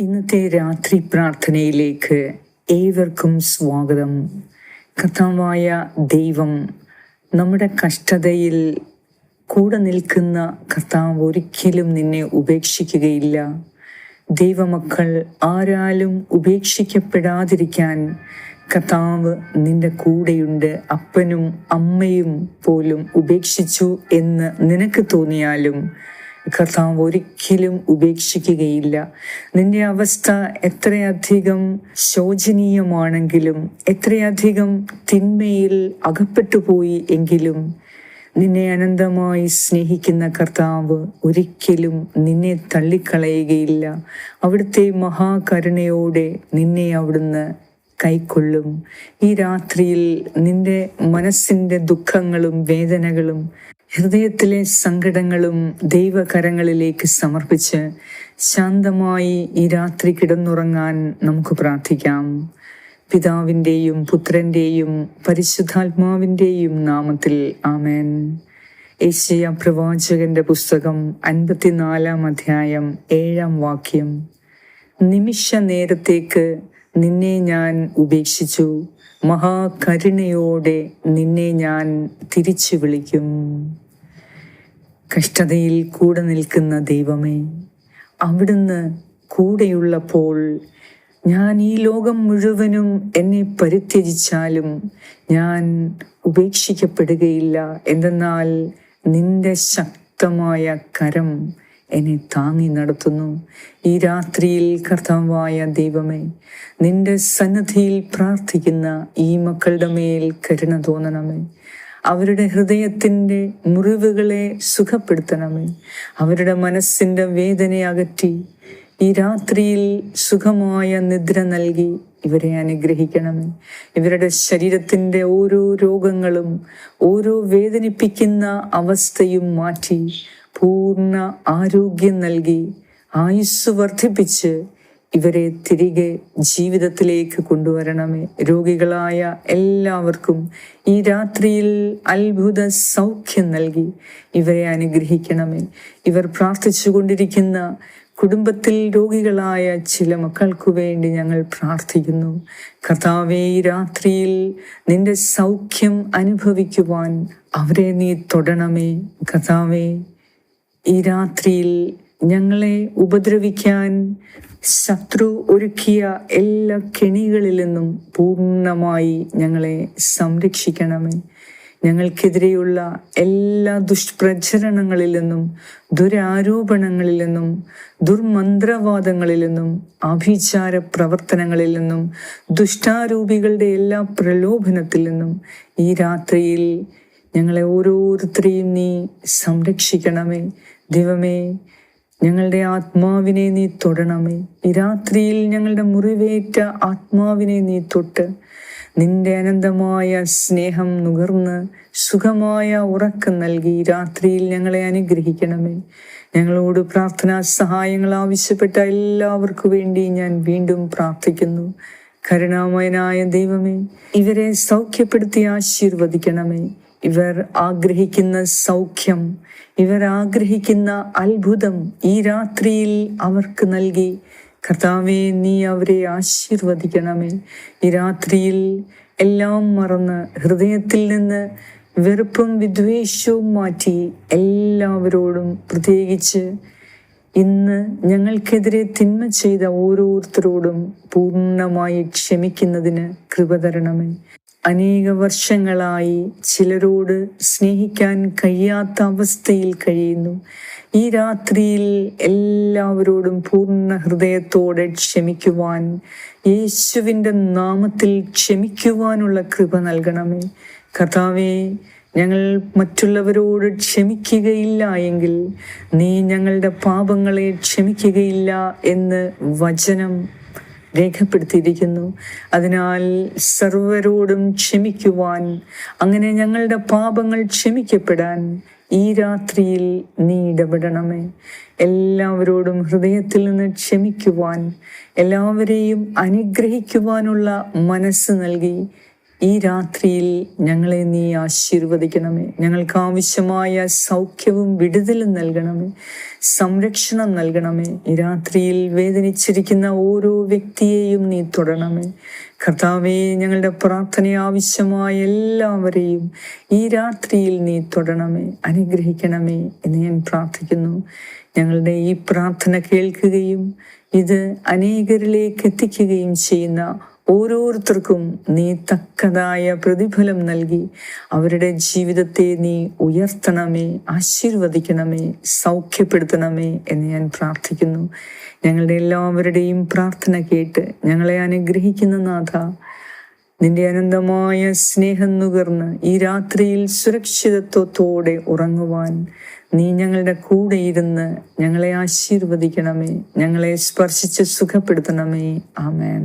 ഇന്നത്തെ രാത്രി പ്രാർത്ഥനയിലേക്ക് ഏവർക്കും സ്വാഗതം. കഥാവായ ദൈവം നമ്മുടെ കഷ്ടതയിൽ കൂടെ നിൽക്കുന്ന കർത്താവ് ഒരിക്കലും നിന്നെ ഉപേക്ഷിക്കുകയില്ല. ദൈവമക്കൾ ആരാലും ഉപേക്ഷിക്കപ്പെടാതിരിക്കാൻ കർത്താവ് നിന്റെ കൂടെയുണ്ട്. അപ്പനും അമ്മയും പോലും ഉപേക്ഷിച്ചു എന്ന് നിനക്ക് തോന്നിയാലും കർത്താവ് ഒരിക്കലും ഉപേക്ഷിക്കുകയില്ല. നിന്റെ അവസ്ഥ എത്രയധികം ശോചനീയമാണെങ്കിലും എത്രയധികം തിന്മയിൽ അകപ്പെട്ടു പോയി എങ്കിലും നിന്നെ അനന്തമായി സ്നേഹിക്കുന്ന കർത്താവ് ഒരിക്കലും നിന്നെ തള്ളിക്കളയുകയില്ല. അവിടുത്തെ മഹാകരുണയോടെ നിന്നെ അവിടുന്ന് കൈക്കൊള്ളും. ഈ രാത്രിയിൽ നിന്റെ മനസ്സിന്റെ ദുഃഖങ്ങളും വേദനകളും ഹൃദയത്തിലെ സങ്കടങ്ങളും ദൈവകരങ്ങളിലേക്ക് സമർപ്പിച്ച് ശാന്തമായി ഈ രാത്രി കിടന്നുറങ്ങാൻ നമുക്ക് പ്രാർത്ഥിക്കാം. പിതാവിന്റെയും പുത്രന്റെയും പരിശുദ്ധാത്മാവിന്റെയും നാമത്തിൽ ആമേൻ. ഏഷ്യ പ്രവാചകന്റെ പുസ്തകം അൻപത്തിനാലാം അധ്യായം ഏഴാം വാക്യം. നിമിഷ നേരത്തേക്ക് നിന്നെ ഞാൻ ഉപേക്ഷിച്ചു. മഹാകരുണയോടെ നിന്നെ ഞാൻ തിരിച്ചു വിളിക്കും. കഷ്ടതയിൽ കൂടെ നിൽക്കുന്ന ദൈവമേ അവിടുന്ന് കൂടെയുള്ളപ്പോൾ ഞാൻ ഈ ലോകം മുഴുവനും എന്നെ പരിത്യജിച്ചാലും ഞാൻ ഉപേക്ഷിക്കപ്പെടുകയില്ല. എന്തെന്നാൽ നിന്റെ ശക്തമായ കരം എന്നെ താങ്ങി നടത്തുന്നു. ഈ രാത്രിയിൽ കർത്താവായ ദൈവമേ നിന്റെ സന്നദ്ധിയിൽ പ്രാർത്ഥിക്കുന്ന ഈ മക്കളുടെ മേൽ കരുണ തോന്നണമേ. അവരുടെ ഹൃദയത്തിന്റെ മുറിവുകളെ സുഖപ്പെടുത്തണമേ. അവരുടെ മനസ്സിന്റെ വേദന അകറ്റി ഈ രാത്രിയിൽ സുഖമായ നിദ്ര നൽകി ഇവരെ അനുഗ്രഹിക്കണമേ. ഇവരുടെ ശരീരത്തിന്റെ ഓരോ രോഗങ്ങളും ഓരോ വേദനിപ്പിക്കുന്ന അവസ്ഥയും മാറ്റി പൂർണ ആരോഗ്യം നൽകി ആയുസ് വർദ്ധിപ്പിച്ച് ഇവരെ തിരികെ ജീവിതത്തിലേക്ക് കൊണ്ടുവരണമേ. രോഗികളായ എല്ലാവർക്കും ഈ രാത്രിയിൽ അത്ഭുത സൗഖ്യം നൽകി ഇവരെ അനുഗ്രഹിക്കണമേ. ഇവർ പ്രാർത്ഥിച്ചു കൊണ്ടിരിക്കുന്ന കുടുംബത്തിൽ രോഗികളായ ചില മക്കൾക്കു വേണ്ടി ഞങ്ങൾ പ്രാർത്ഥിക്കുന്നു. കർത്താവേ ഈ രാത്രിയിൽ നിന്റെ സൗഖ്യം അനുഭവിക്കുവാൻ അവരെ നീ തൊടണമേ. കർത്താവേ ഈ രാത്രിയിൽ ഞങ്ങളെ ഉപദ്രവിക്കാൻ ശത്രു ഒരുക്കിയ എല്ലാ കെണികളിൽ നിന്നും പൂർണമായി ഞങ്ങളെ സംരക്ഷിക്കണമേ. ഞങ്ങൾക്കെതിരെയുള്ള എല്ലാ ദുഷ്പ്രചരണങ്ങളിൽ നിന്നും ദുരാരോപണങ്ങളിൽ നിന്നും ദുർമന്ത്രവാദങ്ങളിൽ നിന്നും ആഭിചാര പ്രവർത്തനങ്ങളിൽ നിന്നും ദുഷ്ടാരൂപികളുടെ എല്ലാ പ്രലോഭനത്തിൽ നിന്നും ഈ രാത്രിയിൽ ഞങ്ങളെ ഓരോരുത്തരെയും നീ സംരക്ഷിക്കണമേ. ദൈവമേ ഞങ്ങളുടെ ആത്മാവിനെ നീ തൊടണമേ. ഈ രാത്രിയിൽ ഞങ്ങളുടെ മുറിവേറ്റ ആത്മാവിനെ നീ തൊട്ട് നിന്റെ അനന്തമായ സ്നേഹം നുകർന്ന് സുഖമായ ഉറക്കം നൽകി രാത്രിയിൽ ഞങ്ങളെ അനുഗ്രഹിക്കണമേ. ഞങ്ങളോട് പ്രാർത്ഥനാ സഹായങ്ങൾ ആവശ്യപ്പെട്ട എല്ലാവർക്കു വേണ്ടി ഞാൻ വീണ്ടും പ്രാർത്ഥിക്കുന്നു. കരുണാമയനായ ദൈവമേ ഇവരെ സൗഖ്യപ്പെടുത്തി ആശീർവദിക്കണമേ. ഇവർ ആഗ്രഹിക്കുന്ന സൗഖ്യം ഇവർ ആഗ്രഹിക്കുന്ന അത്ഭുതം ഈ രാത്രിയിൽ അവർക്ക് നൽകി. കർത്താവെ നീ അവരെ ആശീർവദിക്കണമേ. ഈ രാത്രിയിൽ എല്ലാം മറന്ന് ഹൃദയത്തിൽ നിന്ന് വെറുപ്പും വിദ്വേഷവും മാറ്റി എല്ലാവരോടും പ്രത്യേകിച്ച് ഇന്ന് ഞങ്ങൾക്കെതിരെ തിന്മ ചെയ്ത ഓരോരുത്തരോടും പൂർണമായി ക്ഷമിക്കുന്നതിന് കൃപ തരണമേ. അനേക വർഷങ്ങളായി ചിലരോട് സ്നേഹിക്കാൻ കഴിയാത്ത അവസ്ഥയിൽ കഴിയുന്നു. ഈ രാത്രിയിൽ എല്ലാവരോടും പൂർണ ഹൃദയത്തോടെ ക്ഷമിക്കുവാൻ യേശുവിന്റെ നാമത്തിൽ ക്ഷമിക്കുവാനുള്ള കൃപ നൽകണമേ. കഥാവേ ഞങ്ങൾ മറ്റുള്ളവരോട് ക്ഷമിക്കുകയില്ല എങ്കിൽ നീ ഞങ്ങളുടെ പാപങ്ങളെ ക്ഷമിക്കുകയില്ല എന്ന് വചനം രേഖപ്പെടുത്തിയിരിക്കുന്നു. അതിനാൽ സർവരോടും ക്ഷമിക്കുവാൻ അങ്ങനെ ഞങ്ങളുടെ പാപങ്ങൾ ക്ഷമിക്കപ്പെടാൻ ഈ രാത്രിയിൽ നീ ഇടപെടണമേ. എല്ലാവരോടും ഹൃദയത്തിൽ നിന്ന് ക്ഷമിക്കുവാൻ എല്ലാവരെയും അനുഗ്രഹിക്കുവാനുള്ള മനസ്സ് നൽകി ഈ രാത്രിയിൽ ഞങ്ങളെ നീ ആശീർവദിക്കണമേ. ഞങ്ങൾക്ക് ആവശ്യമായ സൗഖ്യവും വിടുതലും നൽകണമേ. സംരക്ഷണം നൽകണമേ. ഈ രാത്രിയിൽ വേദനിച്ചിരിക്കുന്ന ഓരോ വ്യക്തിയെയും നീ തൊടണമേ. കർത്താവേ ഞങ്ങളുടെ പ്രാർത്ഥന ആവശ്യമായ എല്ലാവരെയും ഈ രാത്രിയിൽ നീ തൊടണമേ. അനുഗ്രഹിക്കണമേ എന്ന് ഞാൻ പ്രാർത്ഥിക്കുന്നു. ഞങ്ങളുടെ ഈ പ്രാർത്ഥന കേൾക്കുകയും ഇത് അനേകരിലേക്ക് എത്തിക്കുകയും ചെയ്യുന്ന ഓരോരുത്തർക്കും നീ തക്കതായ പ്രതിഫലം നൽകി. അവരുടെ ജീവിതത്തെ നീ ഉയർത്തണമേ ആശീർവദിക്കണമേ സൗഖ്യപ്പെടുത്തണമേ എന്ന് ഞാൻ പ്രാർത്ഥിക്കുന്നു. ഞങ്ങളുടെ എല്ലാവരുടെയും പ്രാർത്ഥന കേട്ട് ഞങ്ങളെ അനുഗ്രഹിക്കുന്ന നാഥ നിന്റെ അനന്തമായ സ്നേഹം നുകർന്ന് ഈ രാത്രിയിൽ സുരക്ഷിതത്വത്തോടെ ഉറങ്ങുവാൻ നീ ഞങ്ങളുടെ കൂടെ ഇരുന്ന് ഞങ്ങളെ ആശീർവദിക്കണമേ ഞങ്ങളെ സ്പർശിച്ച് സുഖപ്പെടുത്തണമേ. ആമേൻ.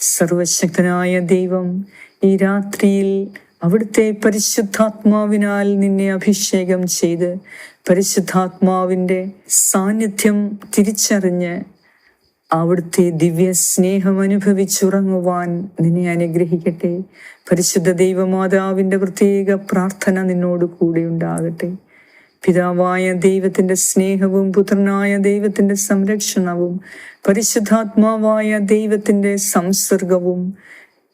സർവശക്തനായ ദൈവം ഈ രാത്രിയിൽ അവിടുത്തെ പരിശുദ്ധാത്മാവിനാൽ നിന്നെ അഭിഷേകം ചെയ്ത് പരിശുദ്ധാത്മാവിന്റെ സാന്നിധ്യം തിരിച്ചറിഞ്ഞ് അവിടുത്തെ ദിവ്യ സ്നേഹം അനുഭവിച്ചുറങ്ങുവാൻ നിന്നെ അനുഗ്രഹിക്കട്ടെ. പരിശുദ്ധ ദൈവമാതാവിന്റെ പ്രത്യേക പ്രാർത്ഥന നിന്നോട് കൂടെ ഉണ്ടാകട്ടെ. പിതാവായ ദൈവത്തിന്റെ സ്നേഹവും പുത്രനായ ദൈവത്തിന്റെ സംരക്ഷണവും പരിശുദ്ധാത്മാവായ ദൈവത്തിന്റെ സംസർഗവും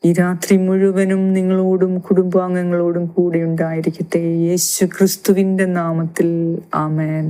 ഈ രാത്രി മുഴുവനും നിങ്ങളോടും കുടുംബാംഗങ്ങളോടും കൂടെ ഉണ്ടായിരിക്കട്ടെ. യേശു ക്രിസ്തുവിന്റെ നാമത്തിൽ. ആമേൻ.